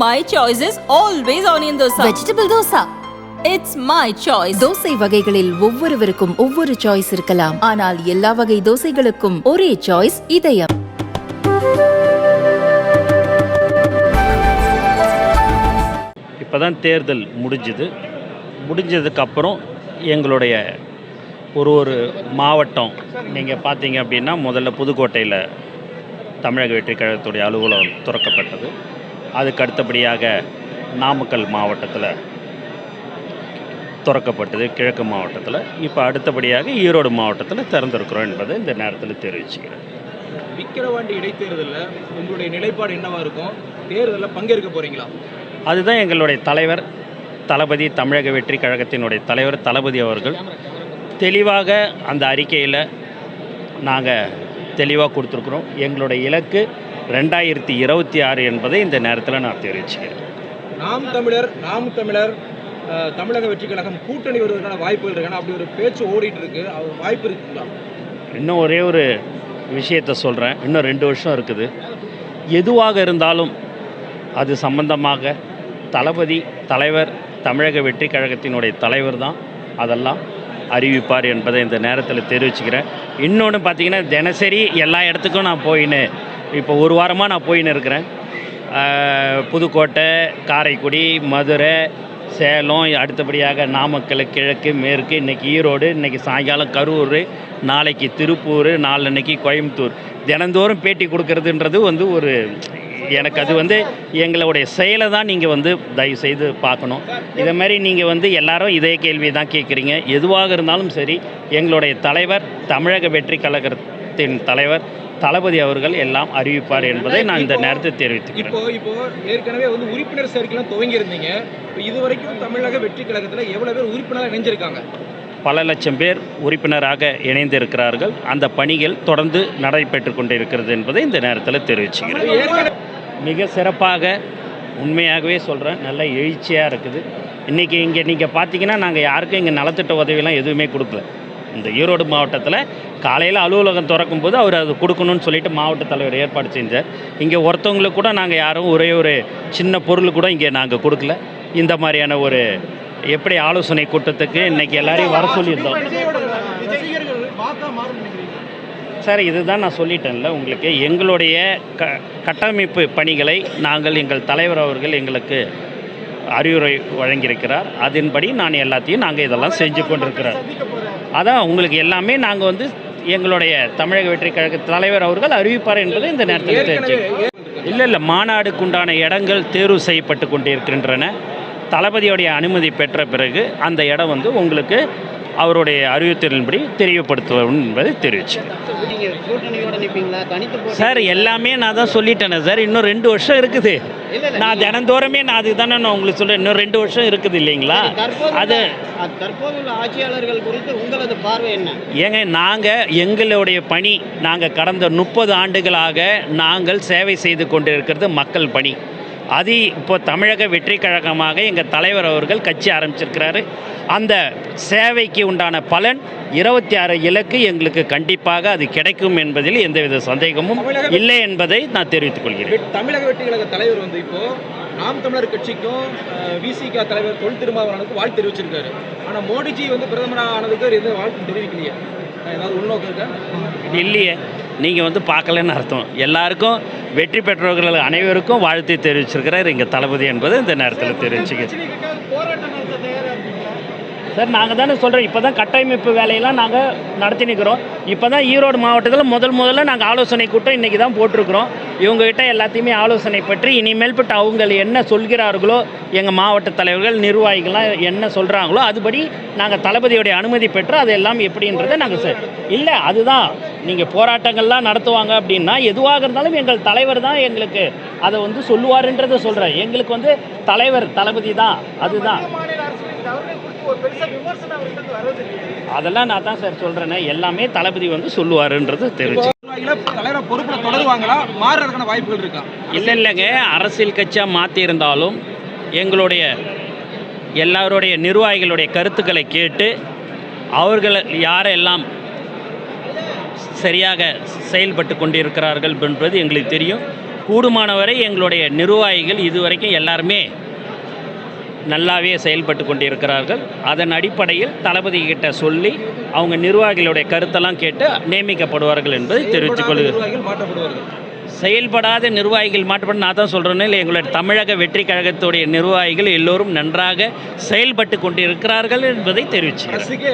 My choice is always onion dosa. Vegetable dosa It's my choice. தோசை வகைகளில் ஒவ்வொருவருக்கும் ஒவ்வொரு சாய்ஸ் இருக்கலாம். ஆனால் எல்லா வகை தோசைகளுக்கும் ஒரே சாய்ஸ் இதயம். இப்போ தான் தேர்தல் முடிஞ்சுது. முடிஞ்சதுக்கப்புறம் எங்களுடைய ஒரு ஒரு மாவட்டம் நீங்கள் பார்த்தீங்க அப்படின்னா முதல்ல புதுக்கோட்டையில் தமிழக வெற்றி கழகத்துடைய அலுவலகம் திறக்கப்பட்டது. அதுக்கு அடுத்தபடியாக நாமக்கல் மாவட்டத்தில் திறக்கப்பட்டது கிழக்கு மாவட்டத்தில். இப்போ அடுத்தபடியாக ஈரோடு மாவட்டத்தில் திறந்திருக்கிறோம் என்பதை இந்த நேரத்தில் தெரிவிச்சுக்கிறேன். விக்கிரவாண்டி இடைத்தேர்தலில் உங்களுடைய நிலைப்பாடு என்னவா இருக்கும்? தேர்தலில் பங்கேற்க போறீங்களா? அதுதான் எங்களுடைய தலைவர் தளபதி தமிழக வெற்றி கழகத்தினுடைய தலைவர் தளபதி அவர்கள் தெளிவாக அந்த அறிக்கையில் நாங்கள் தெளிவாக கொடுத்துருக்குறோம். எங்களுடைய இலக்கு ரெண்டாயிரத்தி இருபத்தி ஆறு என்பதை இந்த நேரத்தில் நான் தெரிவிச்சுக்கிறேன். நாம் தமிழர் நாம் தமிழர் தமிழக வெற்றி கழகம் கூட்டணி வருவதற்கான வாய்ப்புகள் இருக்கான அப்படி ஒரு பேச்சு ஓடிட்டு இருக்கு. வாய்ப்பு இருக்குங்களா? இன்னும் ஒரே ஒரு விஷயத்தை சொல்கிறேன் இன்னும் ரெண்டு வருஷம் இருக்குது. எதுவாக இருந்தாலும் அது சம்பந்தமாக தளபதி தலைவர் தமிழக வெற்றி கழகத்தினுடைய தலைவர் தான் அதெல்லாம் அறிவிப்பார் என்பதை இந்த நேரத்தில் தெரிவிச்சுக்கிறேன். இன்னொன்று பார்த்தீங்கன்னா தினசரி எல்லா இடத்துக்கும் நான் போயின்னு இப்போ ஒரு வாரமாக நான் போயின்னு இருக்கிறேன். புதுக்கோட்டை காரைக்குடி மதுரை சேலம் அடுத்தபடியாக நாமக்கல் கிழக்கு மேற்கு இன்றைக்கி ஈரோடு இன்றைக்கி சாயங்காலம் கரூர் நாளைக்கு திருப்பூர் நாளன்னைக்கு கோயம்புத்தூர். தினந்தோறும் பேட்டி கொடுக்கறதுன்றது வந்து ஒரு எனக்கு அது வந்து எங்களுடைய செயலை தான் நீங்கள் வந்து தயவு செய்து பார்க்கணும். இதை மாதிரி நீங்கள் வந்து எல்லாரும் இதே கேள்வி தான் கேட்குறீங்க. எதுவாக இருந்தாலும் சரி எங்களுடைய தலைவர் தமிழக வெற்றி கழகத்தின் தலைவர் தளபதி அவர்கள் எல்லாம் அறிவிப்பார் என்பதை நான் இந்த நேரத்தில் தெரிவித்துக்கிறேன். இப்போ இப்போ ஏற்கனவே வந்து உறுப்பினர் சேர்க்கைலாம் துவங்கி இருந்தீங்க இது வரைக்கும் தமிழக வெற்றி கழகத்தில் எவ்வளவு பேர் உறுப்பினராக இணைஞ்சிருக்காங்க? பல லட்சம் பேர் உறுப்பினராக இணைந்திருக்கிறார்கள். அந்த பணிகள் தொடர்ந்து நடைபெற்று கொண்டிருக்கிறது என்பதை இந்த நேரத்தில் தெரிவிச்சுக்கிறேன். மிக சிறப்பாக உண்மையாகவே சொல்கிறேன் நல்ல எழுச்சியாக இருக்குது. இன்றைக்கி இங்கே நீங்கள் பார்த்தீங்கன்னா நாங்கள் யாருக்கும் இங்கே நலத்திட்ட உதவியெல்லாம் எதுவுமே கொடுக்கல. இந்த ஈரோடு மாவட்டத்தில் காலையில் அலுவலகம் திறக்கும் போது அவர் அது கொடுக்கணும்னு சொல்லிட்டு மாவட்ட தலைவர் ஏற்பாடு செஞ்சார். இங்கே ஒருத்தவங்களுக்கு கூட நாங்கள் யாரும் ஒரே ஒரு சின்ன பொருள் கூட இங்கே நாங்கள் கொடுக்கல. இந்த மாதிரியான ஒரு எப்படி ஆலோசனை கூட்டத்துக்கு இன்றைக்கி எல்லாரையும் வர சொல்லியிருந்தோம். சார் இதுதான் நான் சொல்லிட்டேன்ல உங்களுக்கு எங்களுடைய க கட்டமைப்பு பணிகளை நாங்கள் எங்கள் தலைவர் அவர்கள் எங்களுக்கு அறிவுரை வழங்கியிருக்கிறார். அதன்படி நான் எல்லாத்தையும் நாங்கள் இதெல்லாம் செஞ்சு கொண்டிருக்கிறோம். அதான் உங்களுக்கு எல்லாமே நாங்கள் வந்து எங்களுடைய தமிழக வெற்றி கழக தலைவர் அவர்கள் அறிவிப்பார் என்பதை இந்த நேரத்தில் தெரிஞ்சு இல்லை இல்லை மாநாடுக்குண்டான இடங்கள் தேர்வு செய்யப்பட்டு கொண்டிருக்கின்றன. தளபதியுடைய அனுமதி பெற்ற பிறகு அந்த இடம் வந்து உங்களுக்கு அவருடைய அறிவுறுத்தலின்படி தெரியப்படுத்துவோம் என்பதை தெரிவிச்சு. சார் எல்லாமே நான் தான் சொல்லிட்டேனே சார். இன்னும் ரெண்டு வருஷம் இருக்குது. நான் தினந்தோறமே நான் அதுக்கு தானே நான் உங்களுக்கு சொல்கிறேன் இன்னும் ரெண்டு வருஷம் இருக்குது இல்லைங்களா? அது தற்போதுள்ள ஆட்சியாளர்கள் குறித்து உங்களது பார்வை என்ன? ஏங்க நாங்கள் எங்களுடைய பணி நாங்கள் கடந்த முப்பது ஆண்டுகளாக நாங்கள் சேவை செய்து கொண்டிருக்கிறது மக்கள் பணி. அது இப்போ தமிழக வெற்றி கழகமாக எங்கள் தலைவர் அவர்கள் கட்சி ஆரம்பிச்சிருக்கிறாரு. அந்த சேவைக்கு உண்டான பலன் இருபத்தி ஆறு இலக்கு எங்களுக்கு கண்டிப்பாக அது கிடைக்கும் என்பதில் எந்தவித சந்தேகமும் இல்லை என்பதை நான் தெரிவித்துக் கொள்கிறேன். தமிழக வெற்றி கழக தலைவர் வந்து இப்போ நாம் தமிழர் கட்சிக்கும் விசிக தலைவர் தொல் திருமாவளவனுக்கு வாழ்த்து தெரிவிச்சிருக்காரு. ஆனா மோடிஜி வந்து பிரதமராக ஆனதுக்கு எந்த வாழ்த்து தெரிவிக்கலையே. ஏதாவது உள்நோக்கம் இருக்கா? இல்லையே. நீங்கள் வந்து பார்க்கலன்னு அர்த்தம். எல்லாருக்கும் வெற்றி பெற்றவர்கள் அனைவருக்கும் வாழ்த்து தெரிவிச்சிருக்கிறார் எங்கள் தளபதி என்பது இந்த நேரத்தில் தெரிவிச்சுக்கிறேன் சார் நாங்கள் தானே சொல்கிறோம் இப்போ தான் கட்டமைப்பு வேலையெல்லாம் நாங்கள் நடத்தி நிற்கிறோம் இப்போ தான் ஈரோடு மாவட்டத்தில் முதல் முதல்ல நாங்கள் ஆலோசனை கூட்டம் இன்றைக்கி தான் போட்டிருக்கிறோம். இவங்ககிட்ட எல்லாத்தையுமே ஆலோசனை பற்றி இனிமேல் பட்டு அவங்க என்ன சொல்கிறார்களோ எங்கள் மாவட்ட தலைவர்கள் நிர்வாகிகள்லாம் என்ன சொல்கிறாங்களோ அதுபடி நாங்கள் தளபதியுடைய அனுமதி பெற்று அதெல்லாம் எப்படின்றதை நாங்கள் சார் இல்லை அதுதான். நீங்கள் போராட்டங்கள்லாம் நடத்துவாங்க அப்படின்னா எதுவாக இருந்தாலும் எங்கள் தலைவர் தான் எங்களுக்கு அதை வந்து சொல்லுவாருன்றதை சொல்கிறேன் எங்களுக்கு வந்து தலைவர் தளபதி தான். அதுதான். அதெல்லாம் நான் தான் சார் சொல்கிறேனே எல்லாமே தளபதி வந்து சொல்லுவாருன்றது தெரிஞ்சு. பொறுப்புல தொடருவாங்களா? மாறுறதுக்கான வாய்ப்புகள் இருக்கா? இல்லை இல்லைங்க. அரசியல் கட்சியாக மாற்றியிருந்தாலும் எங்களுடைய எல்லாருடைய நிர்வாகிகளுடைய கருத்துக்களை கேட்டு அவர்கள் யாரெல்லாம் சரியாக செயல்பட்டு கொண்டிருக்கிறார்கள் என்பது எங்களுக்கு தெரியும். கூடுமானவரை எங்களுடைய நிர்வாகிகள் இதுவரைக்கும் எல்லாருமே நல்லாவே செயல்பட்டு கொண்டிருக்கிறார்கள். அதன் அடிப்படையில் தளபதி கிட்ட சொல்லி அவங்க நிர்வாகிகளுடைய கருத்தெல்லாம் கேட்டு நியமிக்கப்படுவார்கள் என்பதை தெரிவித்துக் செயல்படாத கொள்கிறேன் செயல்படாத நிர்வாகிகள் மாற்றப்பட நான் தான் சொல்கிறேன்னு இல்லை எங்களுடைய தமிழக வெற்றி கழகத்துடைய நிர்வாகிகள் எல்லோரும் நன்றாக செயல்பட்டு கொண்டிருக்கிறார்கள் என்பதை அரசுக்கே